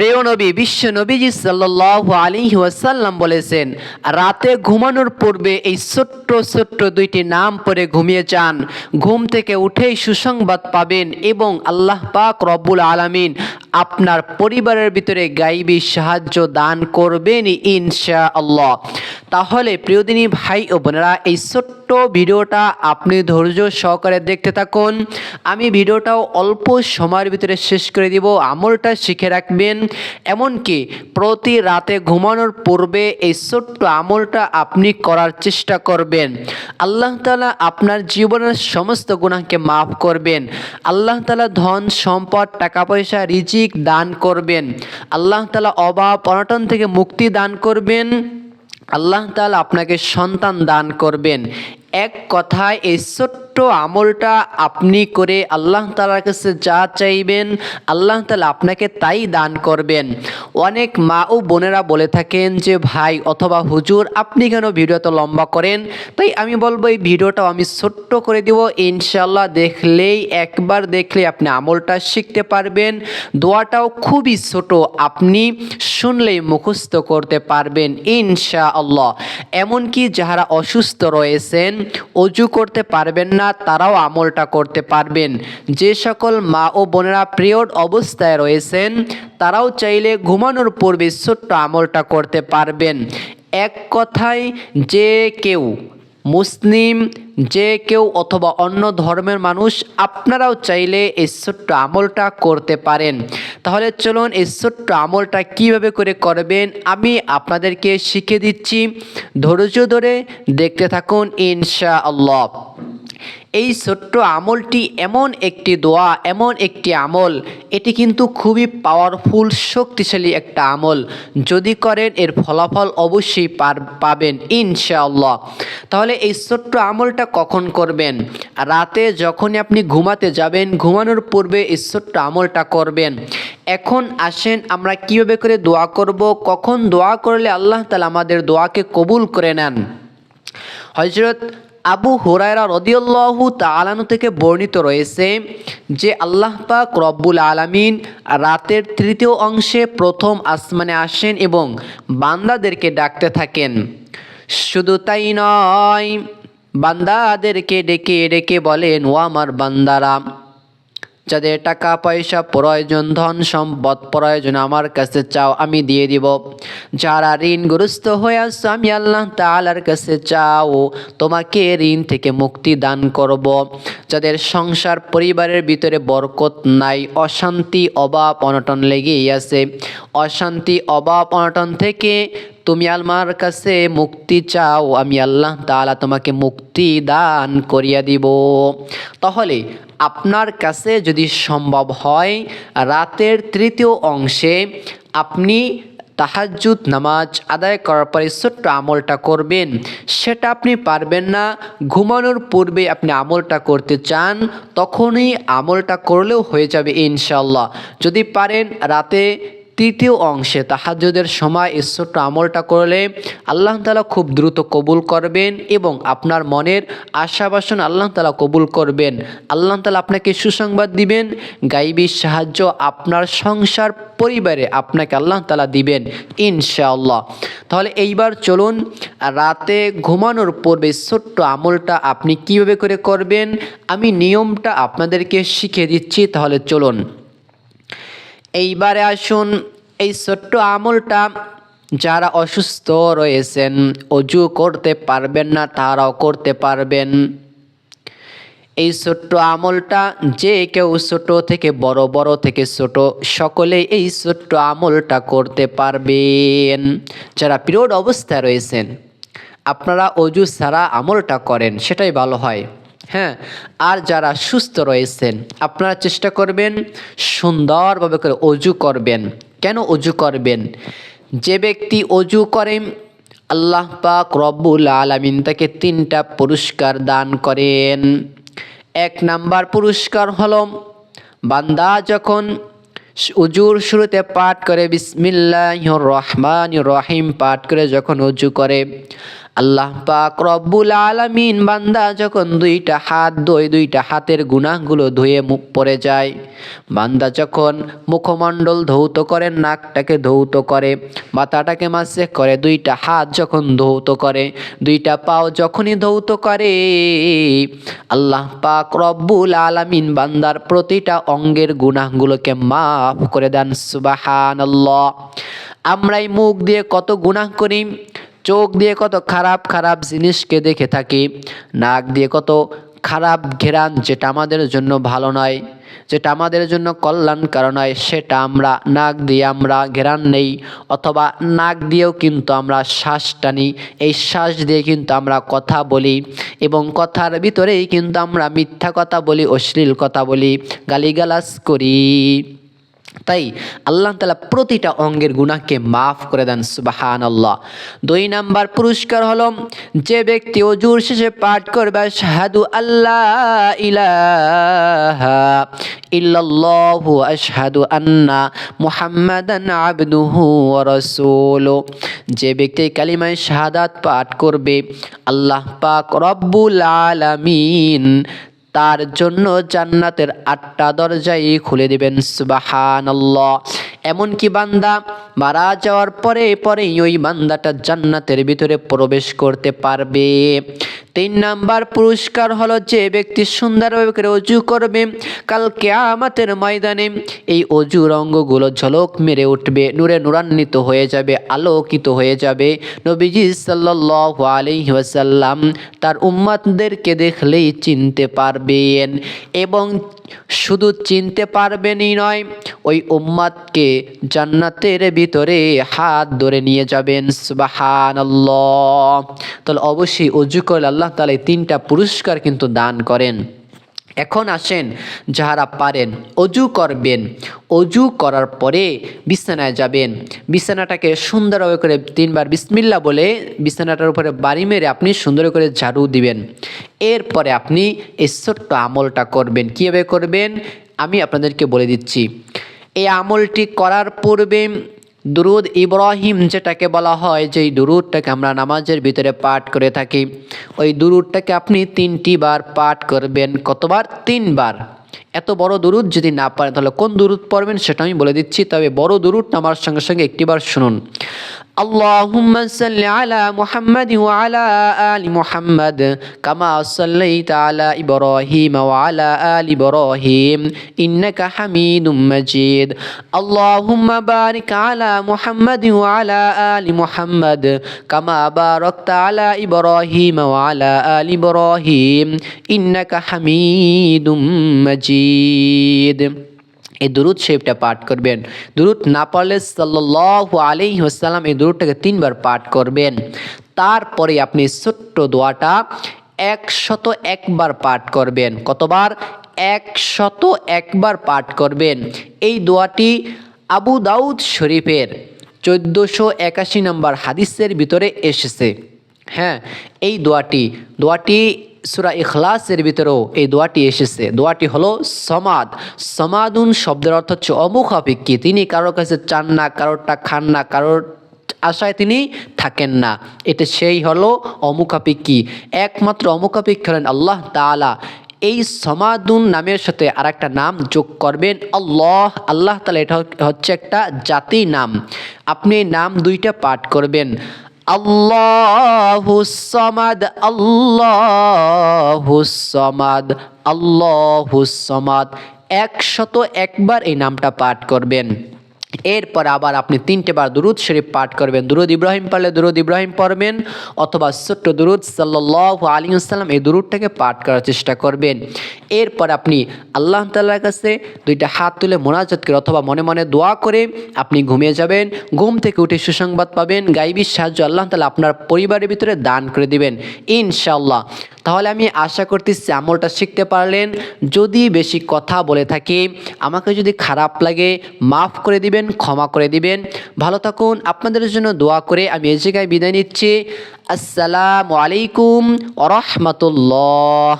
প্রিয় নবী, বিশ্ব নবীজি সাল্লাল্লাহু আলাইহি ওয়াসাল্লাম বলেছেন, রাতে ঘুমানোর পূর্বে এই ছোট্ট ছোট্ট দুইটি নাম পরে ঘুমিয়ে যান। ঘুম থেকে উঠেই সুসংবাদ পাবেন এবং আল্লাহ পাক রব্বুল আলমিন আপনার পরিবারের ভিতরে গাইবী সাহায্য দান করবেন ইনশা আল্লাহ তাহলে প্রিয়দিনী ভাই ও বোনেরা, এই ছোট্ট ভিডিওটা আপনি ধৈর্য সহকারে দেখতে থাকুন। আমি ভিডিওটাও অল্প সময়ের ভিতরে শেষ করে দিব। আমলটা শিখে রাখবেন। এমনকি প্রতি রাতে ঘুমানোর পূর্বে এই ছোট্ট আমলটা আপনি করার চেষ্টা করবেন। আল্লাহ তালা আপনার জীবনের সমস্ত গুণাকে মাফ করবেন। আল্লাহ তালা ধন, সম্পদ টাকা পয়সা রিজিক দান করবেন। আল্লাহ তালা অভাব, অনটন থেকে মুক্তি দান করবেন। আল্লাহ তালা আপনাকে সন্তান দান করবেন। এক কথায় এই ছোট্ট আমলটা আপনি করে আল্লাহ তালার কাছে যা চাইবেন, আল্লাহ তালা আপনাকে তাই দান করবেন। অনেক মা ও বোনেরা বলে থাকেন যে, ভাই অথবা হুজুর, আপনি কেন ভিডিও তো লম্বা করেন? তাই আমি বলব, এই ভিডিওটাও আমি ছোট্ট করে দিব। ইনশাল্লাহ দেখলেই, একবার দেখলে আপনি আমলটা শিখতে পারবেন। দোয়াটাও খুবই ছোট, আপনি শুনলেই মুখস্থ করতে পারবেন ইনশা আল্লাহ এমনকি যারা অসুস্থ রয়েছেন অজু করতে পারবেন না, তারাও আমলটা করতে পারবেন। যে সকল মা ও বোনেরা পিরিয়ড অবস্থায় রয়েছেন, তারাও চাইলে ঘুমানোর পূর্বে ছোট্ট আমলটা করতে পারবেন। এক কথায়, যে কেউ মুসলিম, যে কেউ অথবা অন্য ধর্মের মানুষ, আপনারাও চাইলে এই ছোট্ট আমলটা করতে পারেন। তাহলে চলুন এই ছোট্ট আমলটা কীভাবে করে করবেন আমি আপনাদেরকে শিখে দিচ্ছি। ধৈর্য ধরে দেখতে থাকুন ইনশা আল্লাহ এই ছোট্ট আমলটি এমন একটি দোয়া, এমন একটি আমল। এটি কিন্তু খুবই পাওয়ারফুল শক্তিশালী একটা আমল। যদি করেন, এর ফলাফল অবশ্যই পাবেন, ইনশাআল্লাহ। তাহলে এই ছোট্ট আমলটা কখন করবেন? রাতে যখনই আপনি ঘুমাতে যাবেন, ঘুমানোর পূর্বে এই ছোট্ট আমলটা করবেন। এখন আসেন, আমরা কীভাবে করে দোয়া করব, কখন দোয়া করলে আল্লাহ তালা আমাদের দোয়াকে কবুল করে নেন? হজরত আবু হুরায়রা রদিউল্লাহু তালানু থেকে বর্ণিত রয়েছে যে আল্লাহ পাক রব্বুল আলামিন রাতের তৃতীয় অংশে প্রথম আসমানে আসেন এবং বান্দাদেরকে ডাকতে থাকেন। শুধু তাই নয়, বান্দাদেরকে ডেকে ডেকে বলেন, ও আমার বান্দারা যাদের টাকা, পয়সা, প্রয়োজন, ধন সম্পদ প্রয়োজন আমার কাছে চাও, আমি দিয়ে দিব। যারা ঋণগ্রস্ত হয়ে আসছো আমি আল্লাহ তালার কাছে চাও, তোমাকে ঋণ থেকে মুক্তি দান করব। যাদের সংসার পরিবারের ভিতরে বরকত নাই, অশান্তি, অভাব, অনটন লেগেই আছে। অশান্তি, অভাব, অনটন থেকে তুমি আমার কাছে মুক্তি চাও, আমি আল্লাহ তাআলা তোমাকে মুক্তি দান করিয়া দিব। তাহলে আপনার কাছে যদি সম্ভব হয়, রাতের তৃতীয় অংশে আপনি তাহাজুদ নামাজ আদায় করার পরে ছোট্ট আমলটা করবেন। সেটা আপনি পারবেন না। ঘুমানোর পূর্বে আপনি আমলটা করতে চান, তখনই আমলটা করলেও হয়ে যাবে ইনশাল্লাহ যদি পারেন, রাতে তৃতীয় অংশে তাহাজ্জুদের সময় এই ছোট্ট আমলটা করলে আল্লাহ তালা খুব দ্রুত কবুল করবেন এবং আপনার মনের আশা বাসন আল্লাহ তালা কবুল করবেন। আল্লাহ তালা আপনাকে সুসংবাদ দিবেন, গাইবী সাহায্য আপনার সংসার, পরিবারে আপনাকে আল্লাহ তালা দিবেন ইনশাআল্লাহ। তাহলে এইবার চলুন, রাতে ঘুমানোর পূর্বে ছোট্ট আমলটা আপনি কীভাবে করে করবেন, আমি নিয়মটা আপনাদেরকে শিখিয়ে দিচ্ছি, তাহলে চলুন। এইবারে আসুন, এই ছোট্ট আমলটা যারা অসুস্থ রয়েছেন, অজু করতে পারবেন না, তারাও করতে পারবেন। এই ছোট্ট আমলটা যে কেউ ছোট থেকে বড় বড় থেকে ছোট, সকলেই এই ছোট্ট আমলটা করতে পারবেন। যারা পিরিয়ড অবস্থায় রয়েছেন, আপনারা অজু ছাড়া আমলটা করেন, সেটাই ভালো হয়। হ্যাঁ আর যারা সুস্থ রয়েছেন, আপনারা চেষ্টা করবেন সুন্দরভাবে করে অজু করবেন। কেন অজু করবেন? যে ব্যক্তি অজু করেন আল্লাহ পাক রব্বুল আলামিন তাকে তিনটা পুরস্কার দান করেন। এক নাম্বার পুরস্কার হলো, বান্দা যখন উজুর শুরুতে পাঠ করে বিসমিল্লাহ রহমান রহিম পাঠ করে যখন উজু করে আল্লাহ পাক রব্বুল আলামিন বান্দা যখন দুইটা হাত ধোয়, দুইটা হাতের গুনাহগুলো ধুয়ে মুখ পড়ে যায়। বান্দা যখন মুখমণ্ডল ধৌত করে, নাকটাকে ধৌত করে, মাথাটাকে মাসে করে, দুইটা হাত যখন ধৌত করে, দুইটা পাও যখনই ধৌত করে, আল্লাহ পাক রব্বুল আলামিন বান্দার প্রতিটা অঙ্গের গুনাহগুলোকে মাফ করে দেন। সুবাহানাল্লাহ। আমরাই মুখ দিয়ে কত গুনাহ করি? চোখ দিয়ে কত খারাপ খারাপ জিনিসকে দেখে থাকি, নাক দিয়ে কত খারাপ ঘেরান যেটা আমাদের জন্য ভালো নয়, যেটা আমাদের জন্য কল্যাণকর নয়, সেটা আমরা নাক দিয়ে আমরা ঘেরান নেই, অথবা নাক দিয়েও কিন্তু আমরা শ্বাস টানি, এই শ্বাস দিয়ে কিন্তু আমরা কথা বলি এবং কথার ভিতরেই কিন্তু আমরা মিথ্যা কথা বলি, অশ্লীল কথা বলি, গালিগালাজ করি। তাই আল্লাহ তালা প্রতিটা অঙ্গের গুণাকে মাফ করে দেন সুবাহান আল্লাহ দুই নাম্বার পুরস্কার হলো, যে ব্যক্তি অজুর শেষে পাঠ করবে শাহাদু আল্লাহ ইলাহা ইল্লাল্লাহু, আশহাদু আন্না মুহাম্মাদান আবদুহু ওয়া রাসূলুহু যে ব্যক্তি কালিমায় শাহাদাত পাঠ করবে, আল্লাহ পাক রব্বুল আলামিন তার জন্য জান্নাতের আটটা দরজাই খুলে দিবেন, সুবাহানাল্লাহ। এমনকি বান্দা মারা যাওয়ার পরে পরেই ওই বান্দাটা জান্নাতের ভিতরে প্রবেশ করতে পারবে। তিন নাম্বার পুরস্কার হলো যে ব্যক্তি সুন্দরভাবে করে অজু করবে, কাল কেয়ামাতের ময়দানে এই অজুর অঙ্গগুলো ঝলক মেরে উঠবে, নূরে নূরান্বিত হয়ে যাবে, আলোকিত হয়ে যাবে। নবীজি সাল্লাল্লাহু আলাইহি ওয়াসাল্লাম তার উম্মাতদেরকে দেখলেই চিনতে পারবেন এবং শুধু চিনতে পারবেনই নয়, ওই উম্মাদকে জান্নাতের ভিতরে হাত ধরে নিয়ে যাবেন, সুবাহানাল্লাহ। তাহলে অবশ্যই অজু করলে আল্লাহ তালা এই তিনটা পুরস্কার কিন্তু দান করেন। এখন আসেন যাহারা পারেন, অজু করবেন। অজু করার পরে বিছানায় যাবেন। বিছানাটাকে সুন্দরভাবে করে তিনবার বিসমিল্লা বলে বিছানাটার উপরে বাড়ি মেরে আপনি সুন্দর করে ঝাড়ু দিবেন। এরপরে আপনি এই ছোট্ট আমলটা করবেন। কীভাবে করবেন? আমি আপনাদেরকে বলে দিচ্ছি। এই আমলটি করার পূর্বে দুরুদ ইব্রাহিম যেটাকে বলা হয়, যেই দুরুদটাকে আমরা নামাজের ভিতরে পাঠ করে থাকি, ওই দুরুদটাকে আপনি তিনটি বার পাঠ করবেন, কতবার? তিনবার। এত বড় দুরুদ যদি না পারেন তাহলে কোন দুরুদ পড়বেন সেটা আমি বলে দিচ্ছি তবে বড় দুরুদটা আমার সঙ্গে সঙ্গে একটিবার শুনুন اللهم صل على محمد وعلى آل محمد كما صليت على إبراهيم وعلى آل إبراهيم إنك حميد مجيد اللهم بارك على محمد وعلى آل محمد كما باركت على إبراهيم وعلى آل إبراهيم إنك حميد مجيد এই দুরুদ শেফটা পাঠ করবেন। দুরুদ না পারলে সাল্লাহ আলি ওসাল্লাম এই দুরুদটাকে তিনবার পাঠ করবেন। তারপরে আপনি ছোট্ট দোয়াটা একশত একবার পাঠ করবেন। কতবার? একশত একবার পাঠ করবেন। এই দোয়াটি আবু দাউদ শরীফের চোদ্দোশো একাশি নম্বর হাদিসের ভিতরে এসেছে। হ্যাঁ এই দোয়াটি দোয়াটি সুরা ইখলাসের ভিতরেও এই দোয়াটি এসেছে। দোয়াটি হলো সমাদ। সমাদুন শব্দের অর্থ হচ্ছে অমুখাপেক্ষী। তিনি কারোর কাছে চান না, কারোরটা খান না, কারোর আশায় তিনি থাকেন না। এটা সেই হলো অমুখাপেক্ষী। একমাত্র অমুখাপেক্ষী হলেন আল্লাহ তালা এই সমাদুন নামের সাথে আর একটা নাম যোগ করবেন আল্লাহ। আল্লাহ তালা এটা হচ্ছে একটা জাতি নাম। আপনি নাম দুইটা পাঠ করবেন। আল্লাহু সমাদ আল্লাহু সমাদ আল্লাহু সমাদ। একশত একবার এই নামটা পাঠ করবেন। এরপর আবার আপনি তিনটে বার দুরুদ শরীফ পাঠ করবেন। দুরুদ ইব্রাহিম পারলে দুরুদ ইব্রাহিম পড়বেন, অথবা ছোট্ট দুরুদ সাল্লাহ আলী আসসালাম এই দুরুদটাকে পাঠ করার চেষ্টা করবেন। এরপর আপনি আল্লাহ তাল্লার কাছে দুইটা হাত তুলে মোনাজাত করে অথবা মনে মনে দোয়া করে আপনি ঘুমিয়ে যাবেন, ঘুম থেকে উঠে সুসংবাদ পাবেন গাইবির সাহায্য আল্লাহ তালা আপনার পরিবারের ভিতরে দান করে দিবেন ইনশাল্লাহ তাহলে আমি আশা করতেছি আমলটা শিখতে পারলেন। যদি বেশি কথা বলে থাকি, আমাকে যদি খারাপ লাগে, মাফ করে দিবেন, ক্ষমা করে দিবেন। ভালো থাকুন, আপনাদের জন্য দোয়া করে আমি এই জায়গায় বিদায় নিচ্ছি। আসসালামু আলাইকুম ওরহমতুল্লাহ